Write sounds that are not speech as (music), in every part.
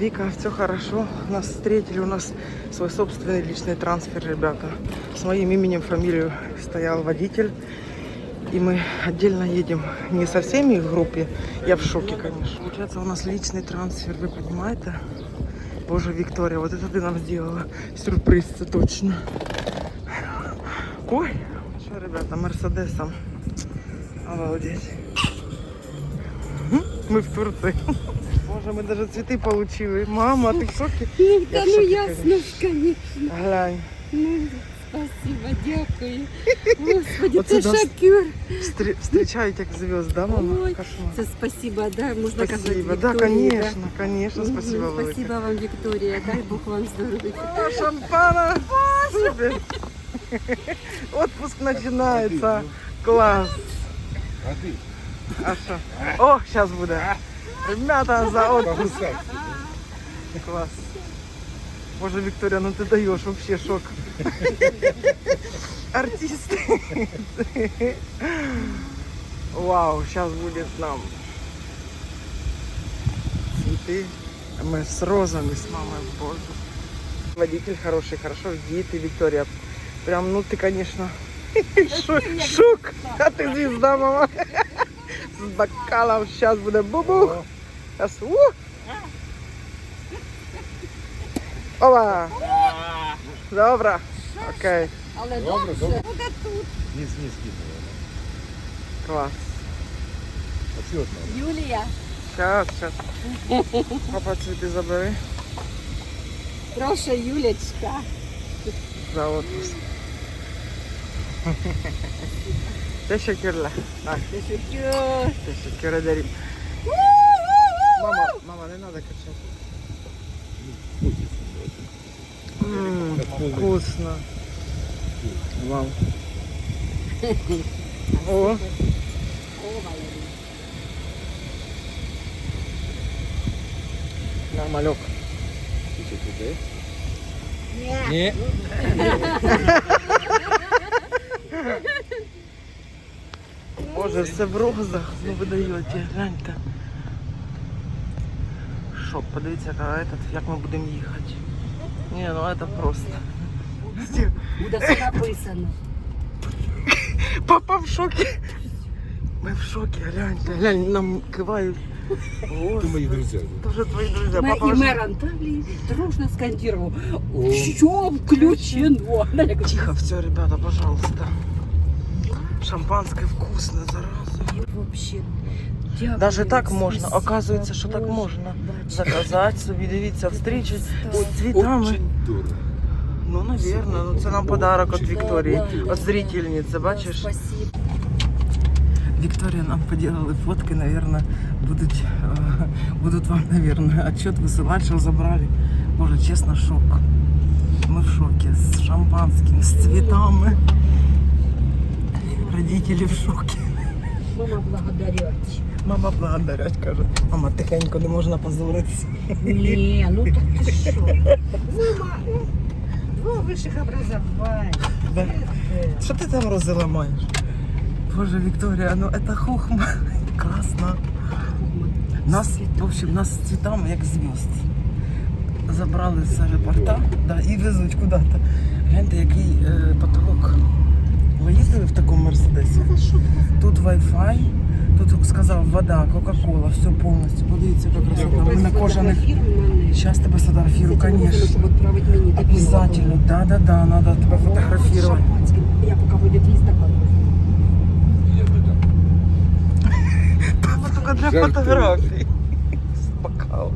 Вика, все хорошо. Нас встретили, у нас свой собственный личный трансфер, ребята. С моим именем, фамилию стоял водитель. И мы отдельно едем не со всеми в группе. Я в шоке, конечно. Получается, у нас личный трансфер, вы понимаете? Боже, Виктория, вот это ты нам сделала. Сюрприз, это точно. Ой, что, ребята, Мерседесом. Обалдеть. Мы в Турции. Боже, мы даже цветы получили. Мама, ты в шоке? Ну, Я та в ну шокі, ясно ж, конечно. Глянь. Ну, спасибо, дякую. Господи, Оце це нас- шокер. Встр- Встречают как звезд, да, мама? Ой, Кошмар. Це спасибо, да, можна казати Спасибо. Да, Вікторії, конечно, конечно, Мгм, спасибо велике. Спасибо вам, Вікторія. Дай Бог вам здоров'я. О, шампана! Супер! Отпуск начинается. Класс. А ты? А что? О, сейчас будет. Ребята, за отпуск. Класс. Боже, Виктория, ну ты даешь вообще шок. Артисты. Вау, сейчас будет нам цветы. Мы с розами, с мамой, боже. Водитель хороший, хорошо вдит, и Виктория. Прям, ну ты, конечно, шо- шок. А ты звезда, мама. С бокалом сейчас будет бубух. Сейчас, у. Опа. Добре. Окей, Але Добре, добре. буде тут. Низ, низ кинула. клас. А все одно. Юлія, Сейчас, сейчас. Папа, цветы забери прошу, Юлечка. за отпуск. Teşekkürler. Шокер. teşekkür ederim. Мама, мама, не надо качать. М, вкусно. Вау. О, нормалек. Не. Боже, все в розах. Ну ви даєте, гляньте Шок, подивіться, яка этот, як ми будемо їхати. Ні, ну це просто. Буде все написано. Папа в шокі. Ми в шокі, гляньте, глянь, нам кивають. Это мои друзья. Це вже твої друзі. Ми- Папа І вже... мер Анталії дружно скандував. Що включено? Тихо, все, ребята, пожалуйста. Шампанское вкусное, зараза. Вообще. Дякую. Даже так можна. Спасибо, Оказується, що так Боже. можна. Бачиш. Заказати собі, дивіться, встрічі з цвітами. Очень дорого. Ну, наверное, ну це нам подарок від Очень. Вікторії, Да, да, від зрительниці, бачиш? Спасибо. Виктория нам поделала фотки, наверное, будут, э, будут вам, наверное, отчет высылать, что забрали. Боже, честно, шок. Мы в шоке. С шампанским, с цветами. Родители в шоке. Мама благодарять. Мама благодарять, каже. Мама, тихенько, не можна позоритися. Не, ну так ты что? (laughs) Мама, ну, два высших образования. Да. Що ти там розила маєш? Боже, Вікторія, ну це хухма. Класно. Нас, в общем, нас з цвітами як зв'язд. Забрали з аеропорта да, і везуть куди-то. Гляньте, який е, потолок. Ви їздили в такому мерседесі? Тут Wi-Fi, тут сказав вода, Кока-Кола, все повністю. Подивіться, як красота. Ми на кожаних. Зараз тебе сфотографірую, звісно. Чтобы отправить мне такие Обязательно. Да, да, да, надо тебе фотографировать. Шампанским. Я пока выйдет есть стакан. Я бы там. Папа только для Жартую. фотографій. З бокалом.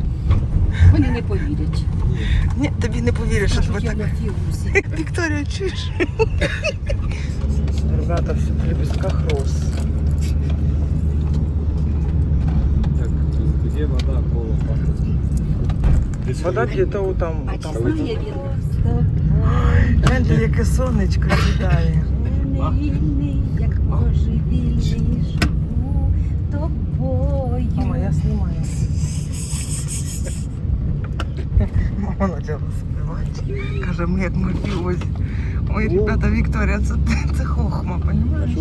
Вони не повірять. Ні, тобі не повіриш, що Кажуть, тебе я так. на фігусі. Вікторія, чуєш? Ребята, все в лепестках роз. где вода, кола, пахнет? Вода где-то там. А там. чи знає він з тобою? Гляньте, яке сонечко сідає. Не вільний, як божевільний, живу тобою. Мама, я знімаю. Мама почала співати. Каже, ми як мафіозі. Ой, ребята, Вікторія, це, це хохма, розумієш?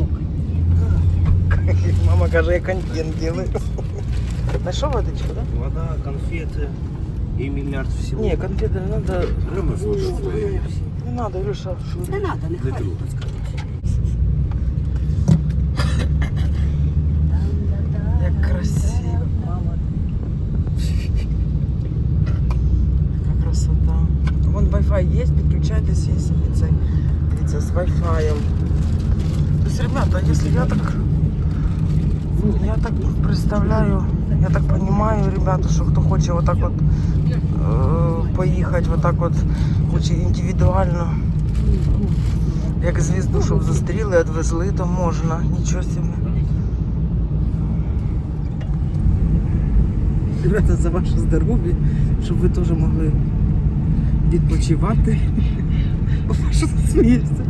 Мама каже, я контент делаю. Знайшов водичку, так? Вода, конфеты. и миллиард всего. Не, конфеты не надо. Прямо слушай. Не надо, Илюша. Не треба, не Не хватить. трогай. Як красиво. Яка красота. Вон Wi-Fi є, підключайтесь, є собі цей. Дивіться, з Wi-Fi. Тобто, ребята, якщо я так... Я так представляю, я так понимаю, ребята, що хто хоче отак от е, поїхати, отак от хоче індивідуально. Як звізду, щоб зустріли, відвезли, то можна. Нічого собі. Ребята, за ваше здоров'я, щоб ви теж могли відпочивати. О, що смієшся?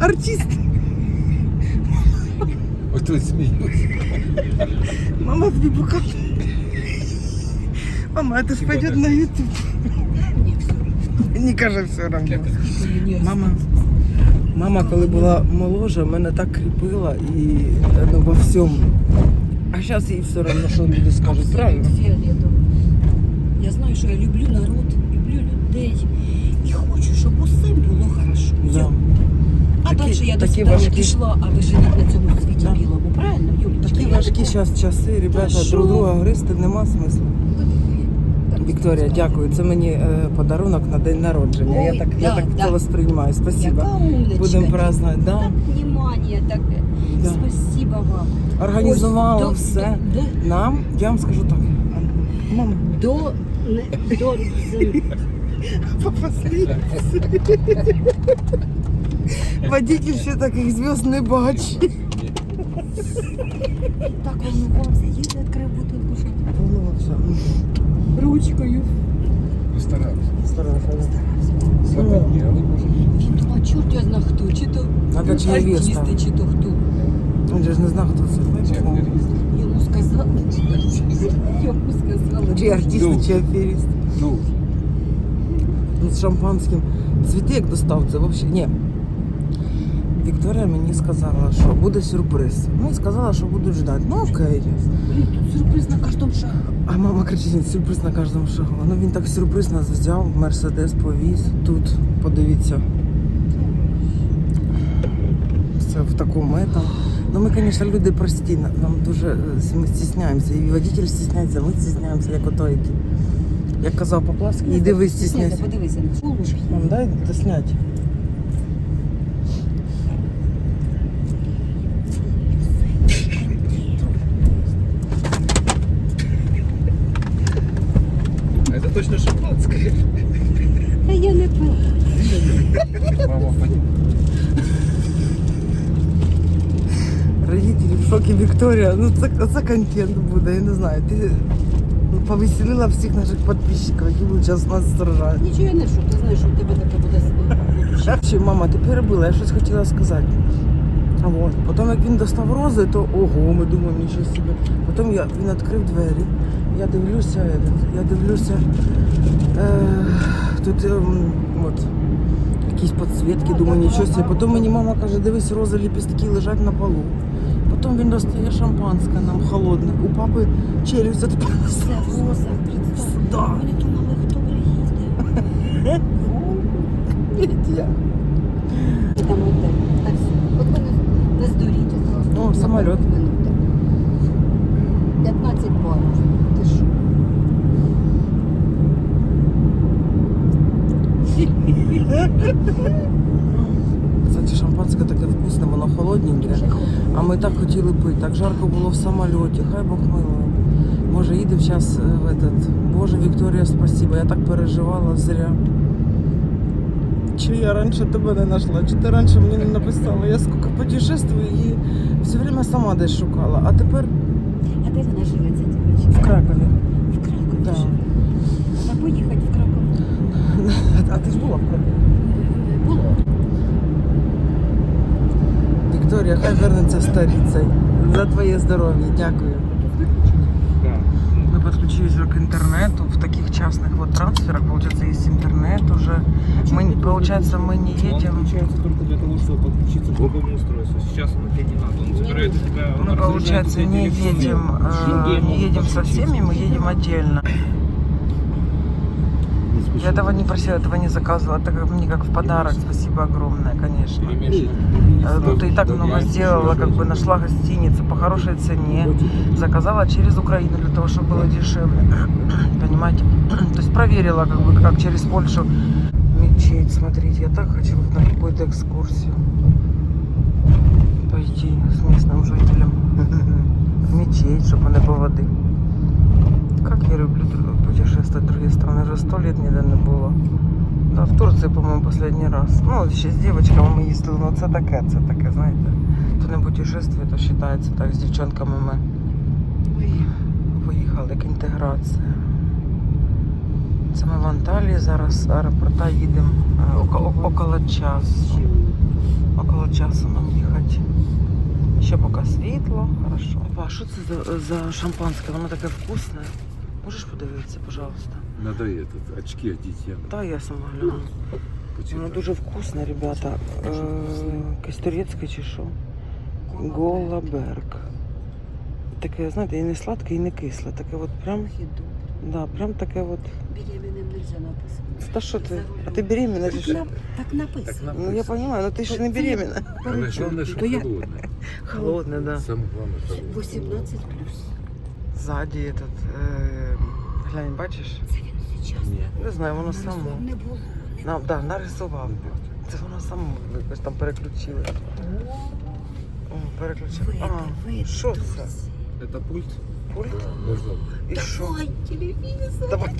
Артист. Ось тут сміюсь. Мама тобі покаже. Мама, это ж Типа пойдет так. на YouTube. Не каже все равно. Мама, мама, коли була молодша, мене так кріпила і ну, во всьому. А зараз їй все одно, що люди скажуть, правильно? Фіолетово. Я знаю, що я люблю народ, люблю людей. І хочу, щоб усе було хорошо. Все. Да. Такі- далі я до такі важкі- пішла, а ви живіть на цьому світі Да. білому. Правильно, Юлічка? Такі важкі зараз часи, ребята, друг друга гристи нема смислу. Вікторія, дякую. Це мені е, подарунок на день народження. я Ой, так, я да, так да. це восприймаю. Спасибо. Будемо праздновать. Да. Так, внимание, так. Да. Спасибо вам. Організувала Ось, все. До, Нам, я вам скажу так. Мама, до, не, до, (laughs) (laughs) (laughs) Водитель ще таких зв'язд не бачить. так волнувався, їде, відкрив бутилку, що Волнувався. ручкою. Постарався. Старався. Слабо ні, але може. Він думав, чорт я знаю хто, чи то Надо чи невеста. артисти, чи то хто. Він же ж не знав, хто це. Чи аферист. Йому сказали, йому сказали. Чи артист, Ну. чи аферіст. Ну, Ну, з шампанським. Цвіти як достав, це взагалі. Ні. Вікторія мені сказала, що буде сюрприз. Ну і сказала, що будуть ждати. Ну окей. Тут сюрприз на кожному шагу. А мама кричить, сюрприз на кожному шагу. Ну він так сюрприз нас взяв, мерседес повіз. Тут, подивіться. Це в такому этом. Ну ми, звісно, люди прості, нам дуже е, ми стісняємося. І водитель стісняється, ми стісняємося, як ото які. Як казав Поплавський, іди ви стісняйся. Подивися. Дай доснять. це точно шампанське. Та я не пила. Мама пойдем. Родителі в шокі Вікторія. Ну це, це контент буде, я не знаю. Ти повеселила всіх наших підписчиків, які будуть зараз нас стражати. Нічого я не шу, ти знаєш, що в тебе таке буде. Ще, мама, ти перебила, я щось хотіла сказати. А от. Потім як він достав рози, то ого, ми думаємо, нічого собі. Потім я, він відкрив двері. Я дивлюся, я дивлюся. Е, тут ем, от, якісь підсвітки, думаю, нічого собі. Потім мені мама каже, дивись, рози ліпістки лежать на полу. Потім він достає шампанське нам холодне. У папи челюсть відпала. Це роза, представ. Да. Вони думали, хто приїде. Я. Там отель. Так, от мене не здуріть зразу. О, самоліт. 15 балів. Ти що? Кстати, шампанське таке вкусне, воно холодненьке. А ми так хотіли пити, так жарко було в самоліті, хай Бог милує. Може, їдемо зараз в этот. Боже, Вікторія, спасибо, я так переживала зря. Чи я раніше тебе не знайшла, чи ти раніше мені не написала? Я скільки путешествую і все время сама десь шукала. А тепер А де вона живе, ця в? Кракові. В Кракові Да. живе. А поїхати в Краков (laughs) А ти ж була в Кракові? було. Вікторія, хай вернеться старицею. За твоє здоров'я, дякую. Да. Мы подключились уже к интернету в таких частных вот трансферах. Получается, есть интернет уже. Мы, не- получается, мы не Он едем. включается только для того, чтобы подключиться к другому устройству. Сейчас он тебе не надо. Он забирает у тебя... он Мы, разряжает получается, у тебя не телефон. едем, э, Шенгеном не едем со подключиться. всеми, мы едем отдельно. Я этого не просила, этого не заказывала. Это как мне как в подарок. Спасибо огромное, конечно. Э, Ну, ты и так много сделала, как бы нашла гостиницу по хорошей цене. Заказала через Украину для того, чтобы было дешевле. (clears throat) Понимаете? (clears throat) То есть проверила, как бы, как через Польшу мечеть смотреть. Я так хочу на какую-то экскурсию сто лет ніде не було. Да, в Турції, по-моєму, последний раз. Ну, ще з дівчатками ми їздили, ну це таке, це таке, знаєте. То не путешествие, то вважається так, з дівчонками ми поїхали, як інтеграція. Це ми в Анталії зараз з аеропорта їдемо е, око- о- около часу. Около часу нам їхати. Ще поки світло, хорошо. Опа, що це за, за шампанське? Воно таке вкусне. Можеш подивитися, пожалуйста? Надо этот, очки одеть, я Та я сама гляну. Воно почитаю. дуже вкусне, ребята. Е, Якесь турецьке чи що? Голаберг. Таке, знаєте, і не сладке, і не кисле. Таке от прям, да, прям таке от. Беременним нельзя написано. Та що ти? А ти беременна чи Так, що? на- так написано. Ну я розумію, але ти ще не беременна. Главное, главное, что То я- холодное. Холодне, да. Самое главное, холодное. 18 плюс. Ззаді этот, е, глянь, бачиш? Це він. Нет. Не знаю, воно само. Не було. Нам, да, нарисував. Це воно само якось там переключили. О, переключили. А, що це? Это пульт? Пульт? Нажал. І що? Давай, телевізор. Давай.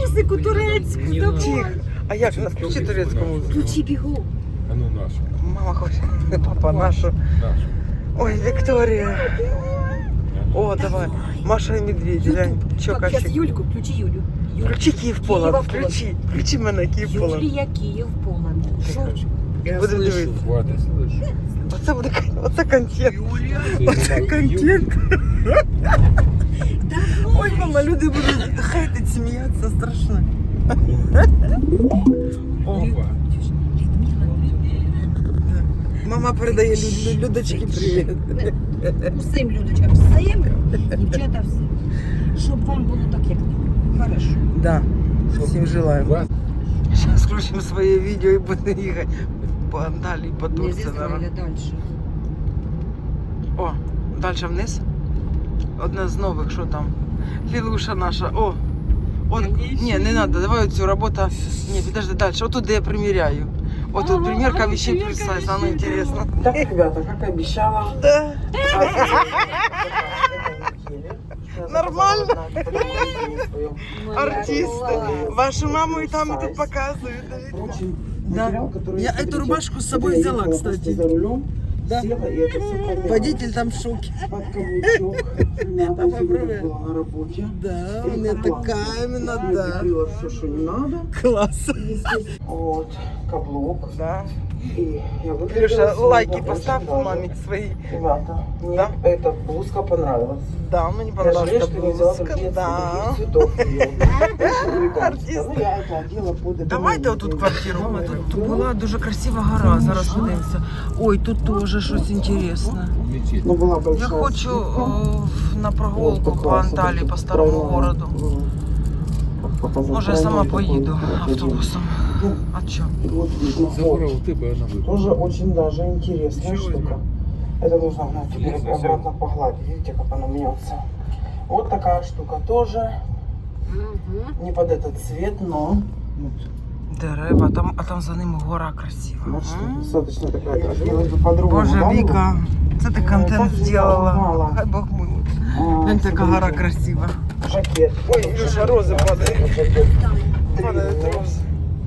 Музику турецьку, Не давай. Тихо. А як на включи турецьку музику? Включи бігом. А ну наше. Мама хоче. Папа нашу. Наше. Ой, Вікторія. О, давай. Маша і медведь, глянь. Чо, Так, зараз Катя? Юльку, включи Юлю. Юлю. Включи Київ Поланд, Києва Поланд. включи. Включи мене Київ Поланд. Юлія Київ, Поланд. Що? Я Будем слышу. дивитися. Хватит. Слышу. Оце буде оце контент. Ты Оце снимал контент. Давай. Ой, мама, люди будуть хейтить, сміятися страшно. О, Опа. Мама передає люд, людочки привіт. Усім людочкам, всім, дівчата всім. Щоб вам було так, як нам. Хорошо. Да, всім желаю. Хватит. Зараз включимо своє відео і будемо їхати по Анталії, по Не з Турції. Ізраїля далі. О, далі вниз. Одне з нових, що там? Лілуша наша. О! От, ні, не треба, давай оцю робота. Ні, підожди далі. Отут, де я приміряю. От тут ага, вещей плюс сайз, оно интересно. Так, ребята, как обещала. Да. Нормально. Артисты. Вашу маму и там, и тут показывают. Да. Я эту рубашку с собой взяла, кстати. Да. Водитель там в шоке. под каблучок. Привет. была на работе. Да, у меня такая именно, да. Все, что не надо. Класс. Вот, каблук. Да. И я выглядела Илюша, сегодня лайки очень поставь даже. маме своей. Ребята, мне Да? эта блузка понравилась. Да, мне Я жалею, понравилась что не взяла блузка. такие Да. цветов. Артист. Ну, я это одела под Давайте отут квартиру. Мама, тут, тут була дуже красива гора. Зараз подивимося. Ой, тут теж щось інтересне. Мечеть. Ну, была большая Я хочу скидка. о, на прогулку Вот по такая, Анталії, вот по старому тройная. городу. Как показать, Може, я сама тройной такой поїду крокодил. А? И вот Забрал вот. ты бы она выпала. Тоже очень даже интересная Чего штука. Это нужно на теперь обратно погладить. Видите, как оно мнется. Вот такая штука тоже. Не под этот цвет, но вот, Дерева, там, а там за ними гора красива. М? достаточно такая. По-другому. Боже, да, Віка, це ти контент так зробила. мало. Хай Бог милує. было? А, Глянь, смотрите, гора красива. Жакет. Ой, Илюша, розы падают. Жакет. Падают Длинный. розы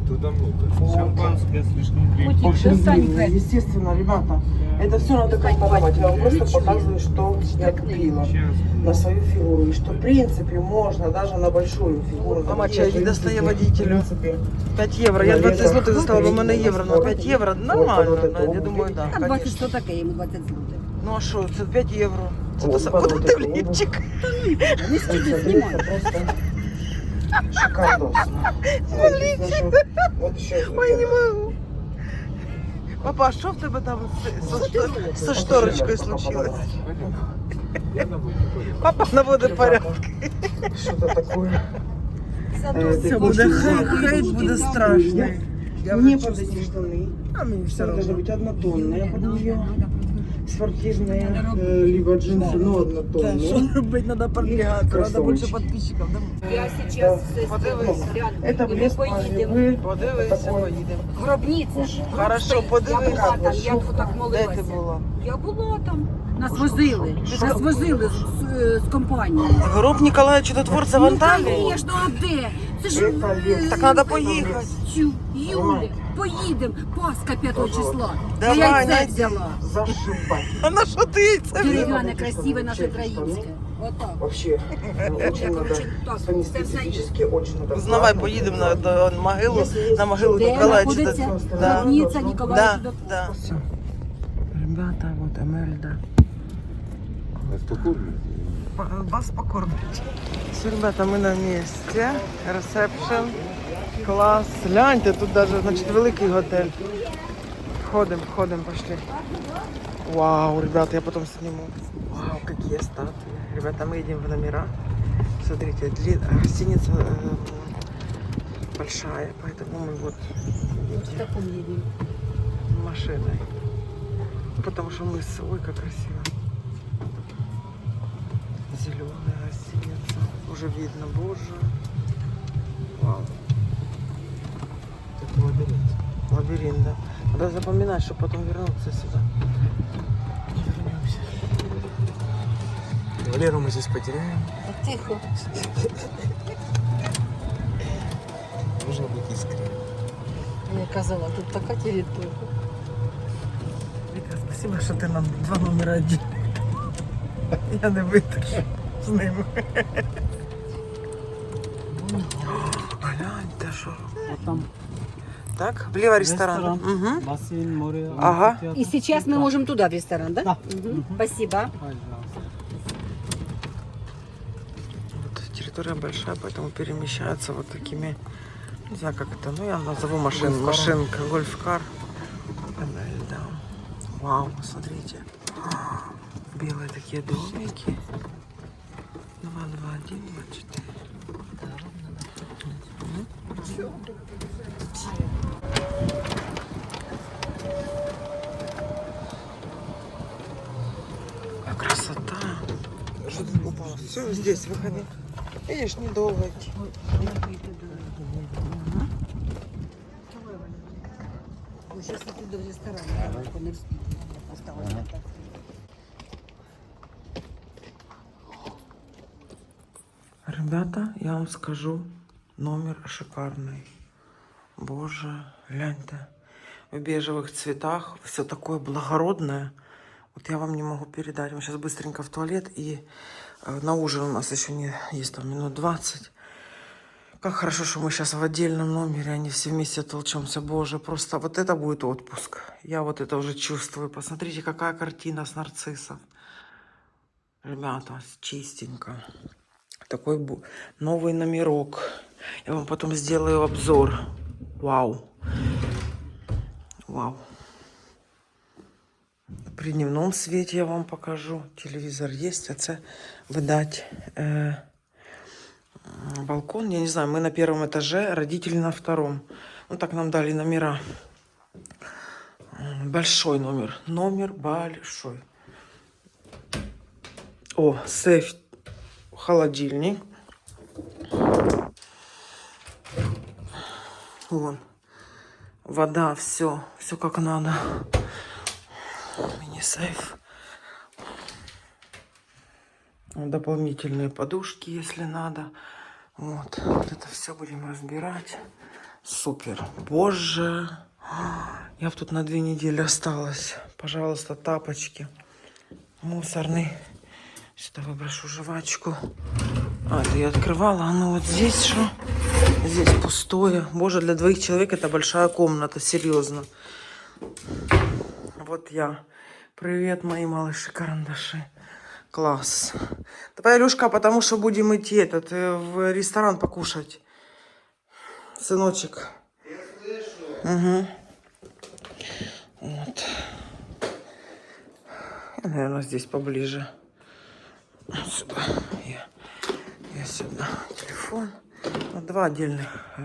Туда много. Шампанское слишком длинное. Путик, Очень достань длинный. Кать. Естественно, ребята, это все надо компоновать. Я вам просто показываю, что я купила Сейчас. на свою фигуру. И что, в принципе, можно даже на большую фигуру. Мама Такие чай же, не в достає принципе, водителю. В принципе, 5 євро. Я 20 злотих заставила, у мене євро на 5 євро. Нормально, ну, я думаю, А так, 20 конечно. що таке, йому 20 злотих. Ну а що, це 5 євро. Це О, до себе падає буде такий хлібчик. Не стільки смотрите, знімай. просто шикардосно. Вот еще Ой, не можу. Папа, а що в тебе там со, што- со случилось? На будет порядок. Папа наводить порядок. Что-то такое. Зато Е, Це ти буде хейт, хейт буде страшний. Мне под эти штаны. А мені все Должна одно. быть однотонная под нее Спортивная, Надо робити. э, либо джинсы, но Та, однотонные. Що робити, треба продвигатися, треба Кросовочки. більше підписчиків. да? Я сейчас все Подивись. сделаю. Это И мы блеск поедем. вы Подивися, Такой. поїдемо. Гробниця ж. Хорошо, Я подивись. була там, я Шовка. так Де ти молилася. була? Я була там. Нас возили. Нас возили з, з, з компанією. Гроб Ніколая Чудотворця в Анталії? Ну, звісно, а де? Це ж Это лес. Так треба поїхати. Чу, Юля, поїдемо. Пасха 5 числа. Давай, я яйце Надя. взяла. зашибать. (laughs) А на що ти це? Дерев'яне, красиве, наше українське. Отак. Вообще, э, очень надо короче, так, среднестатистически очень надо. Узнавай, аккуратно. поїдемо на до могилу, на могилу Де Ніколая знаходиться Чудотворця. Да. гробниця Ніколая Да, Чудотворця? да. Все. Ребята, вот Эмельда. Нас покормят. Вас покормить. Все, ребята, мы на месте. Ресепшн. Класс. Гляньте, тут даже, значит, великий готель. Входим, входим, пошли. Вау, ребята, я потом сниму. Вау, какие статуи. Ребята, мы едем в номера. Смотрите, дли- э, гостиница э, большая, поэтому мы вот В такому їдемо. машиной. Потому что мы с... Ой, как красиво. Зеленая гостиница. Уже видно, боже. Вау. Лабиринт. Лабиринт, да. Надо запоминать, чтобы потом вернуться сюда. Вернемся. Валеру мы здесь потеряем. Тихо. Нужно быть искренним. Я казала, тут така територія. Вика, спасибо, що ти нам два номера один. Я не витержу з ними. Гляньте, що. Там Так, вліво ресторан. Ресторан. Угу. бассейн, море. Ага. И сейчас мы можем туда, в ресторан, да? Да. Мгм. Спасибо. Пожалуйста. Вот территория большая, поэтому перемещаются вот такими, не знаю как это, ну я назову машин, машинка, гольф-кар. Панель, да. Вау, смотрите. Белые такие домики. 2, 2, 1, 2, 4. А красота. Что ты упала? Все, здесь выходи. Видишь, недолго идти. Сейчас я піду в ресторан, я не встигну. Осталось так. Ребята, я вам скажу, номер шикарный. Боже, гляньте. В бежевых цветах, все такое благородное. Вот я вам не могу передать. Мы сейчас быстренько в туалет и э, на ужин у нас еще не есть там минут 20. Как хорошо, что мы сейчас в отдельном номере, не все вместе толчемся. Боже, просто вот это будет отпуск. Я вот это уже чувствую. Посмотрите, какая картина с нарциссов. Ребята, чистенько такой новый номерок. Я вам потом сделаю обзор. Вау. Вау. При дневном свете я вам покажу. Телевизор есть, а це, видать, э, балкон. Я не знаю, мы на первом этаже, родители на втором. Ну так нам дали номера. Большой номер. Номер большой. О, сейф, холодильник. Вон. Вода, все, все как надо. Мини-сейф. Дополнительные подушки, если надо. Вот. вот это все будем разбирать. Супер. Боже. Я тут на две недели осталась. Пожалуйста, тапочки. Мусорный. Сюда выброшу жвачку. А, это я открывала. А ну вот здесь что? Здесь пустое. Боже, для двоих человек это большая комната, серьезно. Вот я. Привет, мои малыши-карандаши. Класс. Давай, Илюшка, потому что будем идти этот, э, в ресторан покушать. Сыночек. Угу. Вот. Я, наверное, здесь поближе. Вот Сюда. Я, я сюда. Телефон. Два отдельных, э,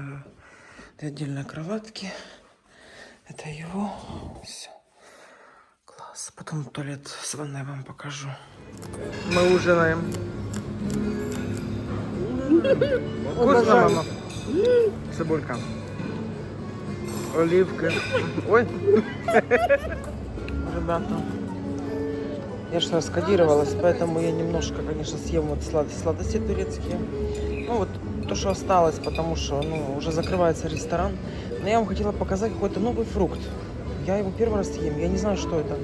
две отдельные кроватки. Это его. Все. Класс. Потом туалет с ванной вам покажу. Мы ужинаем. Вкусно, мама? Цибулька. Оливки. Ой. Ребята. Я же раскодировалась, поэтому я немножко, конечно, съем вот сладости, сладости турецкие. Ну вот то, что осталось, потому что ну, уже закрывается ресторан. Но я вам хотела показать какой-то новый фрукт. Я его первый раз ем, я не знаю, что это.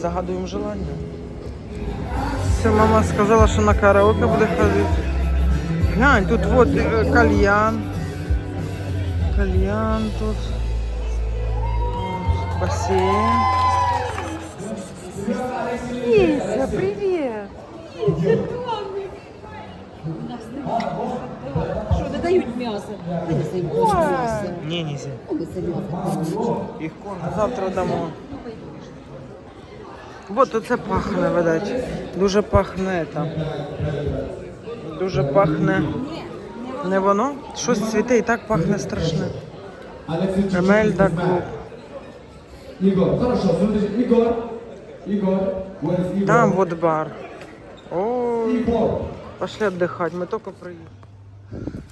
Загадуем желание. Все, мама сказала, что на караоке буде ходить. Глянь, тут вот кальян. Кальян тут. Кися, привет! Що, не дають м'ясо? М'яса. Не. Их кормят. Завтра дамо. Вот оце пахне, видать. Дуже пахне там. Дуже пахне. Не воно? Щось цвіте і так пахне страшне. Емельда клуб. Хорошо? Там вот бар. Егор, пошли отдыхать, мы только приехали.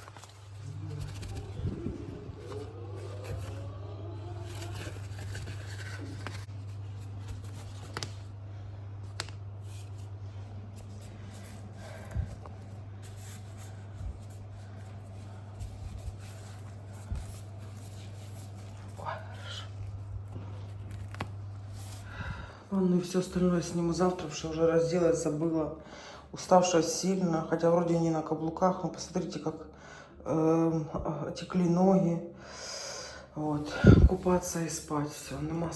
Все остальное сниму завтра, что уже разделать забыла. Уставшая сильно, хотя вроде не на каблуках, но посмотрите, как эм, а, текли ноги. Вот. Купаться и спать, все, нема.